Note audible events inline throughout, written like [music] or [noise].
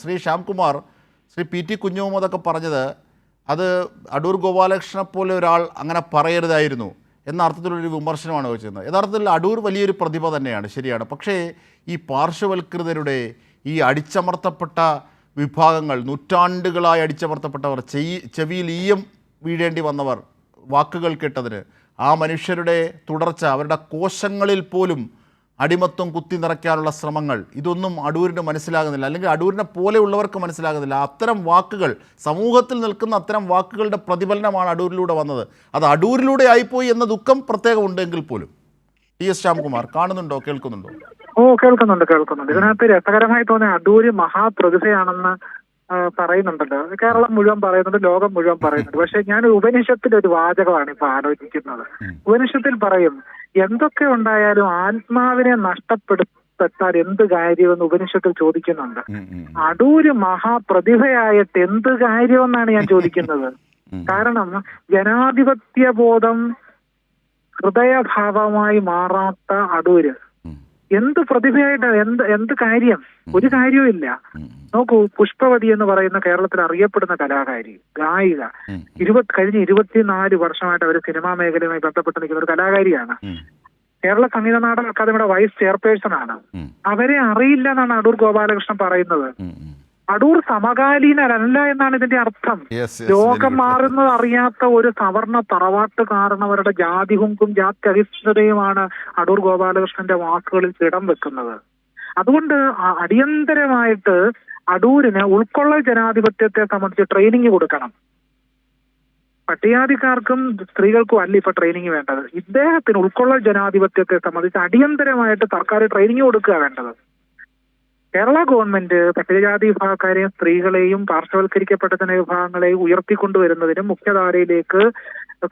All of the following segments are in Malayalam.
ശ്രീ ശ്യാംകുമാർ ശ്രീ പി ടി കുഞ്ഞുമുഹമ്മദൊക്കെ പറഞ്ഞത് അത് അടൂർ ഗോപാലകൃഷ്ണനെ പോലെ ഒരാൾ അങ്ങനെ പറയരുതായിരുന്നു എന്ന അർത്ഥത്തിലൊരു വിമർശനമാണ് വെച്ചിരുന്നത് യഥാർത്ഥത്തിൽ അടൂർ വലിയൊരു പ്രതിഭ തന്നെയാണ് ശരിയാണ്. പക്ഷേ ഈ പാർശ്വവൽകൃതരുടെ ഈ അടിച്ചമർത്തപ്പെട്ട വിഭാഗങ്ങൾ നൂറ്റാണ്ടുകളായി അടിച്ചമർത്തപ്പെട്ടവർ ചെയ് ചെവിയിൽ ഈയം വീഴേണ്ടി വന്നവർ വാക്കുകൾ കേട്ടതിന് ആ മനുഷ്യരുടെ തുടർച്ച അവരുടെ കോശങ്ങളിൽ പോലും അടിമത്വം കുത്തി നിറയ്ക്കാനുള്ള ശ്രമങ്ങൾ. ഇതൊന്നും അടൂരിന് മനസ്സിലാകുന്നില്ല. അല്ലെങ്കിൽ അടൂരിനെ പോലെയുള്ളവർക്ക് മനസ്സിലാകുന്നില്ല. അത്തരം വാക്കുകൾ സമൂഹത്തിൽ നിൽക്കുന്ന അത്തരം വാക്കുകളുടെ പ്രതിഫലനമാണ് അടൂരിലൂടെ വന്നത്. അത് അടൂരിലൂടെ ആയിപ്പോയി എന്ന ദുഃഖം പ്രത്യേകം ഉണ്ടെങ്കിൽ പോലും. ടി എസ് ശ്യാംകുമാർ കാണുന്നുണ്ടോ? കേൾക്കുന്നുണ്ടോ? ഓ കേൾക്കുന്നുണ്ട് കേൾക്കുന്നുണ്ട്. ഇതിനകത്ത് രസകരമായി തോന്നിയ അടൂര് മഹാപ്രതിഭയാണെന്ന് പറയുന്നുണ്ടല്ലോ. കേരളം മുഴുവൻ പറയുന്നുണ്ട് ലോകം മുഴുവൻ പറയുന്നുണ്ട്. [laughs] പക്ഷെ ഞാൻ ഉപനിഷത്തിന്റെ ഒരു വാചകമാണ് ഇപ്പൊ ആലോചിക്കുന്നത് ഉപനിഷത്തിൽ പറയും എന്തൊക്കെ ഉണ്ടായാലും ആത്മാവിനെ നഷ്ടപ്പെടുത്താൻ എന്ത് കാര്യമെന്ന് ഉപനിഷത്തിൽ ചോദിക്കുന്നുണ്ട്. അടൂര് മഹാപ്രതിഭയായിട്ട് എന്ത് കാര്യമെന്നാണ് ഞാൻ ചോദിക്കുന്നത്? [laughs] കാരണം ജനാധിപത്യ ബോധം ഹൃദയഭാവമായി മാറാത്ത അടൂര്. എന്ത് പ്രതിഭയായിട്ട് എന്ത് എന്ത് കാര്യം? ഒരു കാര്യവുമില്ല നോക്കൂ പുഷ്പവതി എന്ന് പറയുന്ന കേരളത്തിൽ അറിയപ്പെടുന്ന കലാകാരി ഗായിക ഇരുപത് കഴിഞ്ഞ ഇരുപത്തിനാല് വർഷമായിട്ട് അവർ സിനിമാ മേഖലയുമായി ബന്ധപ്പെട്ട് നിൽക്കുന്ന ഒരു കലാകാരിയാണ്. കേരള സംഗീത നാടക അക്കാദമിയുടെ വൈസ് ചെയർപേഴ്സൺ ആണ് അവരെ അറിയില്ല എന്നാണ് അടൂർ ഗോപാലകൃഷ്ണൻ പറയുന്നത്. അടൂർ സമകാലീനരല്ല എന്നാണ് ഇതിന്റെ അർത്ഥം. ലോകം മാറുന്നത് അറിയാത്ത ഒരു സവർണ തറവാട്ട് കാരണവരുടെ ജാതിഹുങ്കും ജാതി അഹിഷ്ണുതയുമാണ് അടൂർ ഗോപാലകൃഷ്ണന്റെ വാക്കുകളിൽ ഇടം വെക്കുന്നത്. അതുകൊണ്ട് അടിയന്തരമായിട്ട് അടൂരിന് ഉൾക്കൊള്ളൽ ജനാധിപത്യത്തെ സംബന്ധിച്ച് ട്രെയിനിങ് കൊടുക്കണം. പട്ടികാതിക്കാർക്കും സ്ത്രീകൾക്കും അല്ല ഇപ്പൊ ട്രെയിനിങ് വേണ്ടത്. ഇദ്ദേഹത്തിന് ഉൾക്കൊള്ളൽ ജനാധിപത്യത്തെ സംബന്ധിച്ച് അടിയന്തരമായിട്ട് സർക്കാർ ട്രെയിനിങ് കൊടുക്കുക വേണ്ടത്. കേരള ഗവൺമെന്റ് പട്ടികജാതി വിഭാഗക്കാരെയും സ്ത്രീകളെയും പാർശ്വവൽക്കരിക്കപ്പെട്ട ജനവിഭാഗങ്ങളെയും ഉയർത്തിക്കൊണ്ടുവരുന്നതിനും മുഖ്യധാരയിലേക്ക്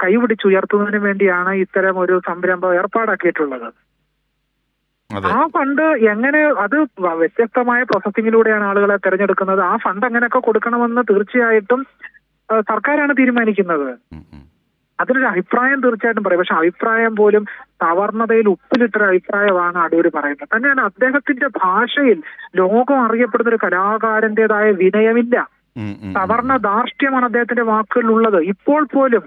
കൈപിടിച്ചുയർത്തുന്നതിനും വേണ്ടിയാണ് ഇത്തരം ഒരു സംരംഭം ഏർപ്പാടാക്കിയിട്ടുള്ളത്. ആ ഫണ്ട് എങ്ങനെ അത് വ്യത്യസ്തമായ പ്രോസസ്സിങ്ങിലൂടെയാണ് ആളുകളെ തെരഞ്ഞെടുക്കുന്നത്. ആ ഫണ്ട് എങ്ങനെയൊക്കെ കൊടുക്കണമെന്ന് തീർച്ചയായിട്ടും സർക്കാരാണ് തീരുമാനിക്കുന്നത്. അതിനൊരു അഭിപ്രായം തീർച്ചയായിട്ടും പറയും. പക്ഷെ അഭിപ്രായം പോലും സവർണതയിൽ ഉപ്പിലിട്ടൊരു അഭിപ്രായമാണ് അടൂര് പറയുന്നത്. തന്നെയാണ് അദ്ദേഹത്തിന്റെ ഭാഷയിൽ ലോകം അറിയപ്പെടുന്ന ഒരു കലാകാരന്റേതായ വിനയമില്ല. സവർണ ധാർഷ്ട്യമാണ് അദ്ദേഹത്തിന്റെ വാക്കുകളിൽ ഉള്ളത് ഇപ്പോൾ പോലും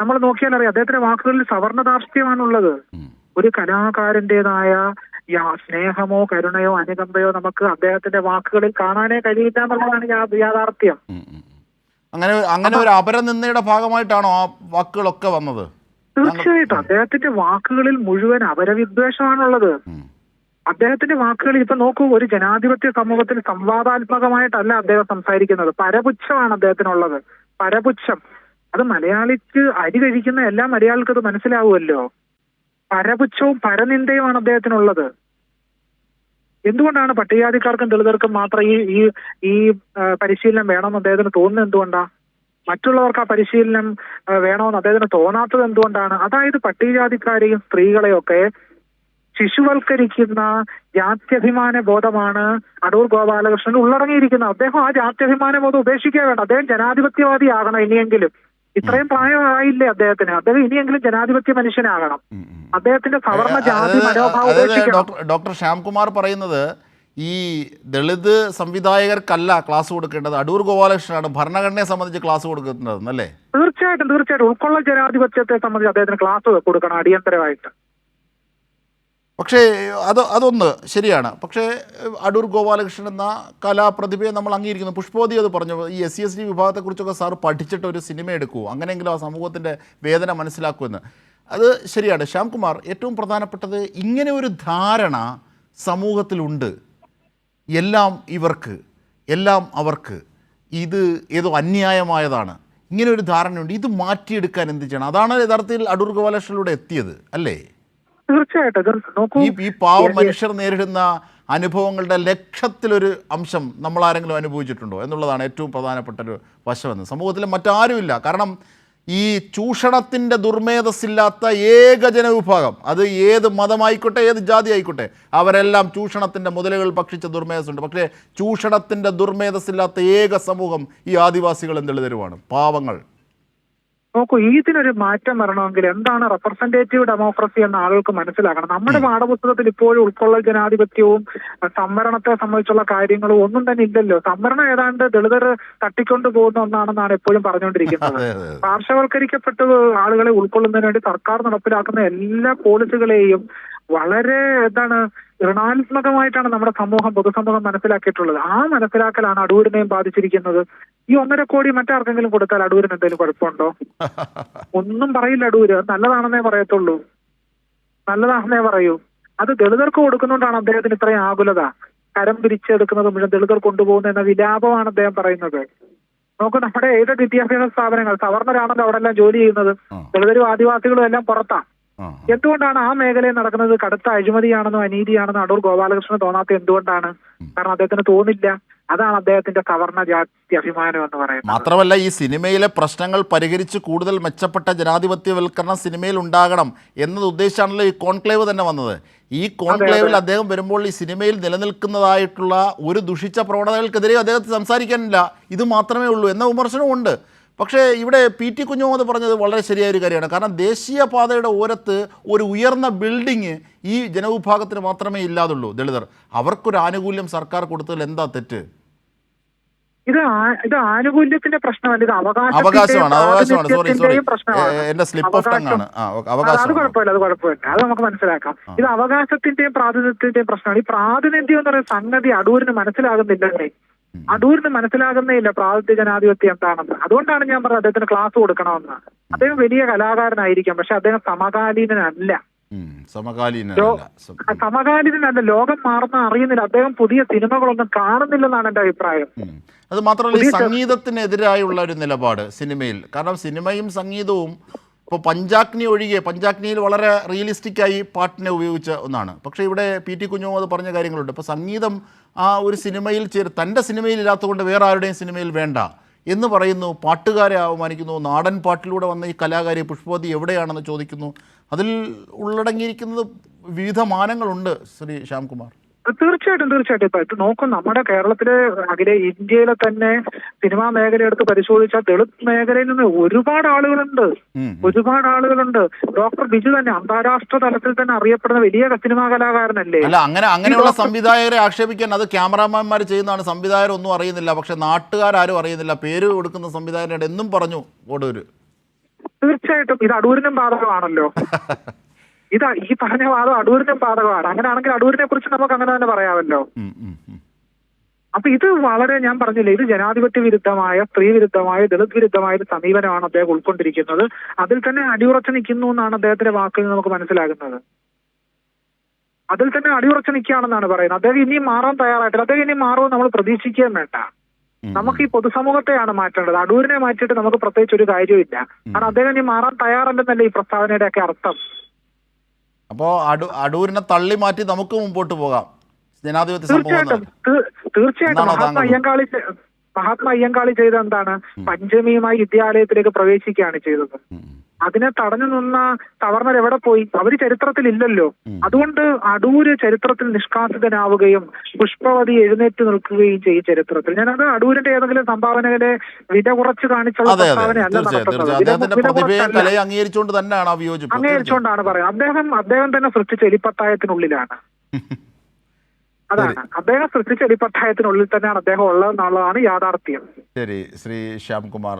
നമ്മൾ നോക്കിയാൽ അറിയാം അദ്ദേഹത്തിന്റെ വാക്കുകളിൽ സവർണ ധാർഷ്ട്യമാണുള്ളത് ഉള്ളത് ഒരു കലാകാരന്റേതായ സ്നേഹമോ കരുണയോ അനുകമ്പയോ നമുക്ക് അദ്ദേഹത്തിന്റെ വാക്കുകളിൽ കാണാനേ കഴിയില്ല എന്നുള്ളതാണ് യാഥാർത്ഥ്യം. അങ്ങനെ അങ്ങനെ ഒരു അപരനിന്ദയുടെ ഭാഗമായിട്ടാണോ ആ വാക്കുകളൊക്കെ വന്നത്? തീർച്ചയായിട്ടും. അദ്ദേഹത്തിന്റെ വാക്കുകളിൽ മുഴുവൻ അപരവിദ്വേഷമാണുള്ളത്. അദ്ദേഹത്തിന്റെ വാക്കുകൾ ഇപ്പൊ നോക്കൂ ഒരു ജനാധിപത്യ സമൂഹത്തിൽ സംവാദാത്മകമായിട്ടല്ല അദ്ദേഹം സംസാരിക്കുന്നത്. പരപുച്ഛമാണ് അദ്ദേഹത്തിനുള്ളത്. പരപുച്ഛം. അത് മലയാളിക്ക് അരി കഴിക്കുന്ന എല്ലാ മലയാളികൾക്കും അത് മനസ്സിലാവുമല്ലോ. പരപുച്ഛവും പരനിന്ദയുമാണ് അദ്ദേഹത്തിനുള്ളത്. എന്തുകൊണ്ടാണ് പട്ടികജാതിക്കാർക്കും ദളിതർക്കും മാത്രം ഈ ഈ ഈ പരിശീലനം വേണമെന്ന് അദ്ദേഹത്തിന് തോന്നുന്നത് എന്തുകൊണ്ടാ? മറ്റുള്ളവർക്ക് ആ പരിശീലനം വേണമെന്ന് അദ്ദേഹത്തിന് തോന്നാത്തത് എന്തുകൊണ്ടാണ്? അതായത് പട്ടികജാതിക്കാരെയും സ്ത്രീകളെയും ഒക്കെ ശിശുവൽക്കരിക്കുന്ന ജാത്യഭിമാന ബോധമാണ് അടൂർ ഗോപാലകൃഷ്ണൻ ഉള്ളടങ്ങിയിരിക്കുന്നത്. അദ്ദേഹം ആ ജാത്യഭിമാന ബോധം ഉപേക്ഷിക്കാൻ വേണ്ട അദ്ദേഹം ജനാധിപത്യവാദിയാകണം ഇനിയെങ്കിലും. ഇത്രയും പ്രായമായില്ലേ അദ്ദേഹത്തിന്? അദ്ദേഹം ഇനിയെങ്കിലും ജനാധിപത്യ മനുഷ്യനാകണം. അദ്ദേഹത്തിന്റെ സവർണ ജാതി മനോഭാവം ഡോക്ടർ ശ്യാംകുമാർ പറയുന്നത് ഈ ദളിത് സംവിധായകർക്കല്ല ക്ലാസ് കൊടുക്കേണ്ടത്. അടൂർ ഗോപാലകൃഷ്ണനാണ് ഭരണഘടനയെ സംബന്ധിച്ച് ക്ലാസ് കൊടുക്കുന്നത് അല്ലേ തീർച്ചയായിട്ടും തീർച്ചയായിട്ടും. ഉൾക്കൊള്ള ജനാധിപത്യത്തെ സംബന്ധിച്ച് അദ്ദേഹത്തിന് ക്ലാസ് കൊടുക്കണം അടിയന്തരമായിട്ട്. പക്ഷേ അത് അതൊന്ന് ശരിയാണ്. പക്ഷേ അടൂർ ഗോപാലകൃഷ്ണൻ എന്ന കലാപ്രതിഭയെ നമ്മൾ അംഗീകരിക്കുന്നു. പുഷ്പോതി അത് പറഞ്ഞു. ഈ എസ് സി എസ് ടി വിഭാഗത്തെക്കുറിച്ചൊക്കെ സാർ പഠിച്ചിട്ട് ഒരു സിനിമ എടുക്കൂ. അങ്ങനെയെങ്കിലും ആ സമൂഹത്തിന്റെ വേദന മനസ്സിലാക്കുമെന്ന് അത് ശരിയാണ്. ശ്യാംകുമാർ ഏറ്റവും പ്രധാനപ്പെട്ടത് ഇങ്ങനെ ഒരു ധാരണ സമൂഹത്തിലുണ്ട്. എല്ലാം ഇവർക്ക് എല്ലാം അവർക്ക്. ഇത് ഏതോ അന്യായമായതാണ്. ഇങ്ങനെ ഒരു ധാരണയുണ്ട്. ഇത് മാറ്റിയെടുക്കാൻ എന്ത് ചെയ്യണം? അതാണ് യഥാർത്ഥത്തിൽ അടൂർ ഗോപാലകൃഷ്ണനിലൂടെ എത്തിയത് അല്ലേ? തീർച്ചയായിട്ടും നോക്കൂ ഈ പാവ മനുഷ്യർ നേരിടുന്ന അനുഭവങ്ങളുടെ ലക്ഷത്തിലൊരു അംശം നമ്മൾ ആരെങ്കിലും അനുഭവിച്ചിട്ടുണ്ടോ എന്നുള്ളതാണ് ഏറ്റവും പ്രധാനപ്പെട്ട ഒരു വശമെന്ന്. സമൂഹത്തിൽ മറ്റാരുമില്ല. കാരണം ഈ ചൂഷണത്തിന്റെ ദുർമേധസ്സില്ലാത്ത ഏക ജനവിഭാഗം അത് ഏത് മതമായിക്കോട്ടെ ഏത് ജാതി ആയിക്കോട്ടെ അവരെല്ലാം ചൂഷണത്തിന്റെ മുതലുകൾ ഭക്ഷിച്ച ദുർമേധസ്സുണ്ട്. പക്ഷേ ചൂഷണത്തിന്റെ ദുർമേധസ്സില്ലാത്ത ഏക സമൂഹം ഈ ആദിവാസികൾ എന്തെങ്കിലും തരുവാണ് പാവങ്ങൾ. നോക്കൂ ഇതിനൊരു മാറ്റം വരണമെങ്കിൽ എന്താണ് റെപ്രസെന്റേറ്റീവ് ഡെമോക്രസി എന്ന ആളുകൾക്ക് മനസ്സിലാക്കണം നമ്മുടെ പാഠപുസ്തകത്തിൽ ഇപ്പോഴും ഉൾക്കൊള്ളൽ ജനാധിപത്യവും സംവരണത്തെ സംബന്ധിച്ചുള്ള കാര്യങ്ങളും ഒന്നും തന്നെ ഇല്ലല്ലോ. സംവരണം ഏതാണ്ട് ദളിതർ തട്ടിക്കൊണ്ടു പോകുന്ന ഒന്നാണെന്നാണ് എപ്പോഴും പറഞ്ഞുകൊണ്ടിരിക്കുന്നത്. പാർശ്വവൽക്കരിക്കപ്പെട്ട ആളുകളെ ഉൾക്കൊള്ളുന്നതിന് വേണ്ടി സർക്കാർ നടപ്പിലാക്കുന്ന എല്ലാ പോളിസികളെയും വളരെ എന്താണ് ഋണാത്മകമായിട്ടാണ് നമ്മുടെ സമൂഹം പൊതുസമൂഹം മനസ്സിലാക്കിയിട്ടുള്ളത്. ആ മനസ്സിലാക്കലാണ് അടൂരിനെയും ബാധിച്ചിരിക്കുന്നത്. ഈ ഒന്നര കോടി മറ്റാർക്കെങ്കിലും കൊടുത്താൽ അടൂരിന് എന്തെങ്കിലും കുഴപ്പമുണ്ടോ? [laughs] ഒന്നും പറയില്ല അടൂര്. നല്ലതാണെന്നേ പറയത്തുള്ളൂ. നല്ലതാണെന്നേ പറയൂ. അത് ദളിതർക്ക് കൊടുക്കുന്നുകൊണ്ടാണ് അദ്ദേഹത്തിന് ഇത്രയും ആകുലത. കരം പിരിച്ചെടുക്കുന്നത് മുഴുവൻ ദളിതർ കൊണ്ടുപോകുന്ന എന്ന വിലാപമാണ് അദ്ദേഹം പറയുന്നത്. നോക്കൂ നമ്മുടെ ഏത് വിദ്യാഭ്യാസ സ്ഥാപനങ്ങൾ സവർണരാണല്ലോ അവിടെ എല്ലാം ജോലി ചെയ്യുന്നത്. ദളിതരും ആദിവാസികളും എല്ലാം പുറത്താ. ആ. എന്തുകൊണ്ടാണ് ആ മേഖലയിൽ നടക്കുന്നത്? കടുത്ത അഴിമതിയാണെന്നോ അനീതിയാണെന്നോ അടൂർ ഗോപാലകൃഷ്ണന് തോന്നാത്ത എന്തുകൊണ്ടാണ്? കാരണം അദ്ദേഹത്തിന് തോന്നില്ല. അതാണ് അദ്ദേഹത്തിന്റെ സവർണ ജാതി അഭിമാനം എന്ന് പറയുന്നത്. മാത്രമല്ല ഈ സിനിമയിലെ പ്രശ്നങ്ങൾ പരിഹരിച്ച് കൂടുതൽ മെച്ചപ്പെട്ട ജനാധിപത്യവൽക്കരണം സിനിമയിൽ ഉണ്ടാകണം എന്നത് ഉദ്ദേശിച്ചാണല്ലോ ഈ കോൺക്ലേവ് തന്നെ വന്നത്. ഈ കോൺക്ലേവിൽ അദ്ദേഹം വരുമ്പോൾ ഈ സിനിമയിൽ നിലനിൽക്കുന്നതായിട്ടുള്ള ഒരു ദുഷിച്ച പ്രവണതകൾക്കെതിരെ അദ്ദേഹത്തെ സംസാരിക്കാനില്ല. ഇത് മാത്രമേ ഉള്ളൂ. എന്ന വിമർശനമുണ്ട് പക്ഷേ ഇവിടെ പി ടി കുഞ്ഞുമുഹമ്മദ് പറഞ്ഞത് വളരെ ശരിയായ ഒരു കാര്യമാണ്. കാരണം ദേശീയപാതയുടെ ഓരത്ത് ഒരു ഉയർന്ന ബിൽഡിങ് ഈ ജനവിഭാഗത്തിന് മാത്രമേ ഇല്ലാതുള്ളൂ ദളിതർ. അവർക്കൊരു ആനുകൂല്യം സർക്കാർ കൊടുത്തതിൽ എന്താ തെറ്റ്? ഇത് ഇത് ആനുകൂല്യത്തിന്റെ പ്രശ്നമല്ല ഇത് അവകാശമാണ് അവകാശമാണ്. സോറി സോറി എന്റെ സ്ലിപ്പ് ഓഫ് ടങ് ആണ്. ഓക്കെ, അത് കുഴപ്പമില്ല അത് കുഴപ്പമില്ല. അത് നമുക്ക് മനസ്സിലാക്കാം. ഇത് അവകാശത്തിന്റെയും പ്രാതിനിധ്യത്തിന്റെയും പ്രശ്നമാണ്. ഈ പ്രാതിനിധ്യം എന്ന് പറയുന്ന സംഗതി അടൂരിന് മനസ്സിലാകുന്നില്ലല്ലേ? അടൂരിന് മനസ്സിലാകുന്നേ ഇല്ല പ്രാതിനിധ്യ ജനാധിപത്യം എന്താണെന്ന്. അതുകൊണ്ടാണ് ഞാൻ പറഞ്ഞത് അദ്ദേഹത്തിന് ക്ലാസ് കൊടുക്കണമെന്ന്. അദ്ദേഹം വലിയ കലാകാരനായിരിക്കാം പക്ഷെ അദ്ദേഹം സമകാലീനനല്ല. സമകാലീനല്ല ലോകം മാറുന്ന അറിയുന്നില്ല. അദ്ദേഹം പുതിയ സിനിമകളൊന്നും കാണുന്നില്ലെന്നാണ് എന്റെ അഭിപ്രായം. അത് മാത്രമല്ല സംഗീതത്തിനെതിരായുള്ള ഒരു നിലപാട് സിനിമയിൽ. കാരണം സിനിമയും സംഗീതവും ഇപ്പോൾ പഞ്ചാഗ്നി ഒഴികെ പഞ്ചാഗ്നിയിൽ വളരെ റിയലിസ്റ്റിക്കായി പാട്ടിനെ ഉപയോഗിച്ച ഒന്നാണ്. പക്ഷേ ഇവിടെ പി ടി കുഞ്ഞുമുഹമ്മദ് പറഞ്ഞ കാര്യങ്ങളുണ്ട്. ഇപ്പോൾ സംഗീതം ആ ഒരു സിനിമയിൽ ചേർ തന്റെ സിനിമയിൽ ഇല്ലാത്തതുകൊണ്ട് വേറെ ആരുടെയും സിനിമയിൽ വേണ്ട എന്ന് പറയുന്നു. പാട്ടുകാരെ അവമാനിക്കുന്നു നാടൻ പാട്ടിലൂടെ വന്ന ഈ കലാകാരി പുഷ്പവതി എവിടെയാണെന്ന് ചോദിക്കുന്നു. അതിൽ ഉള്ളടങ്ങിയിരിക്കുന്നത് വിവിധ മാനങ്ങളുണ്ട് ശ്രീ ശ്യാംകുമാർ. തീർച്ചയായിട്ടും തീർച്ചയായിട്ടും. ഇപ്പൊ ഇത് നോക്കും നമ്മുടെ കേരളത്തിലെ അഖിലെ ഇന്ത്യയിലെ തന്നെ സിനിമാ മേഖല എടുത്ത് പരിശോധിച്ചാൽ ദളിത് മേഖലയിൽ നിന്ന് ഒരുപാട് ആളുകളുണ്ട്. ഒരുപാട് ആളുകളുണ്ട്. ഡോക്ടർ ബിജു തന്നെ അന്താരാഷ്ട്ര തലത്തിൽ തന്നെ അറിയപ്പെടുന്ന വലിയ സിനിമാ കലാകാരനല്ലേ? അല്ല അങ്ങനെ അങ്ങനെയുള്ള സംവിധായകരെ ആക്ഷേപിക്കാൻ അത് ക്യാമറാമാൻമാർ ചെയ്യുന്നതാണ്. സംവിധായകർ ഒന്നും അറിയുന്നില്ല. പക്ഷെ നാട്ടുകാരും അറിയുന്നില്ല. പേര് കൊടുക്കുന്ന സംവിധായകരുടെ എന്നും പറഞ്ഞു ഓടൂര്. തീർച്ചയായിട്ടും. ഇത് അടൂരിനും ബാധകമാണല്ലോ. [laughs] ഇത് ഈ പറഞ്ഞ വാദം അടൂരിനും ബാധകമാണ് അങ്ങനെയാണെങ്കിൽ അടൂരിനെ കുറിച്ച് നമുക്ക് അങ്ങനെ തന്നെ പറയാമല്ലോ. അപ്പൊ ഇത് വളരെ ഞാൻ പറഞ്ഞില്ലേ ഇത് ജനാധിപത്യ വിരുദ്ധമായ സ്ത്രീ വിരുദ്ധമായ ദളിത് വിരുദ്ധമായ ഒരു സമീപനമാണ് അദ്ദേഹം ഉൾക്കൊണ്ടിരിക്കുന്നത്. അതിൽ തന്നെ അടിയുറച്ചു നിൽക്കുന്നു എന്നാണ് അദ്ദേഹത്തിന്റെ വാക്കിൽ നിന്ന് നമുക്ക് മനസ്സിലാകുന്നത്. അതിൽ തന്നെ അടിയുറച്ചു നിൽക്കുകയാണെന്നാണ് പറയുന്നത്. അദ്ദേഹം ഇനിയും മാറാൻ തയ്യാറായിട്ടില്ല. അദ്ദേഹം ഇനി മാറുമെന്ന് നമ്മൾ പ്രതീക്ഷിക്കുകയും വേണ്ട. നമുക്ക് ഈ പൊതുസമൂഹത്തെയാണ് മാറ്റേണ്ടത്. അടൂരിനെ മാറ്റിയിട്ട് നമുക്ക് പ്രത്യേകിച്ച് ഒരു കാര്യമില്ല കാരണം അദ്ദേഹം ഇനി മാറാൻ തയ്യാറല്ലെന്നല്ലേ ഈ പ്രസ്താവനയുടെ ഒക്കെ അർത്ഥം. അപ്പോൾ അടൂ അടൂരിനെ തള്ളി മാറ്റി നമുക്ക് മുമ്പോട്ട് പോകാം. ജനാധിപത്യ സംഭവം തീർച്ചയായിട്ടും. മഹാത്മാ അയ്യങ്കാളി മഹാത്മാ അയ്യങ്കാളി ചെയ്ത എന്താണ്? പഞ്ചമിയുമായി വിദ്യാലയത്തിലേക്ക് പ്രവേശിക്കുകയാണ് ചെയ്തത്. അതിനെ തടഞ്ഞു നിന്ന സവർണർ എവിടെ പോയി? അവർ ചരിത്രത്തിൽ ഇല്ലല്ലോ അതുകൊണ്ട് അടൂര് ചരിത്രത്തിൽ നിഷ്കാസിതനാവുകയും പുഷ്പവതി എഴുന്നേറ്റ് നിൽക്കുകയും ചെയ്യും ചരിത്രത്തിൽ. ഞാനത് അടൂരിന്റെ ഏതെങ്കിലും സംഭാവനകളെ വില കുറച്ച് കാണിച്ചുള്ള സംഭാവനയല്ല നടത്തുന്നത്. അംഗീകരിച്ചുകൊണ്ട് തന്നെയാണ് അംഗീകരിച്ചുകൊണ്ടാണ് പറയുന്നത് അദ്ദേഹം അദ്ദേഹം തന്നെ സൃഷ്ടിച്ച എലിപ്പത്തായത്തിനുള്ളിലാണ്. [laughs] അതാണ്. അദ്ദേഹം സൃഷ്ടിച്ച എലിപ്പത്തായത്തിനുള്ളിൽ തന്നെയാണ് അദ്ദേഹം ഉള്ളതെന്നുള്ളതാണ് യാഥാർത്ഥ്യം. ശരി. ശ്രീ ശ്യാംകുമാർ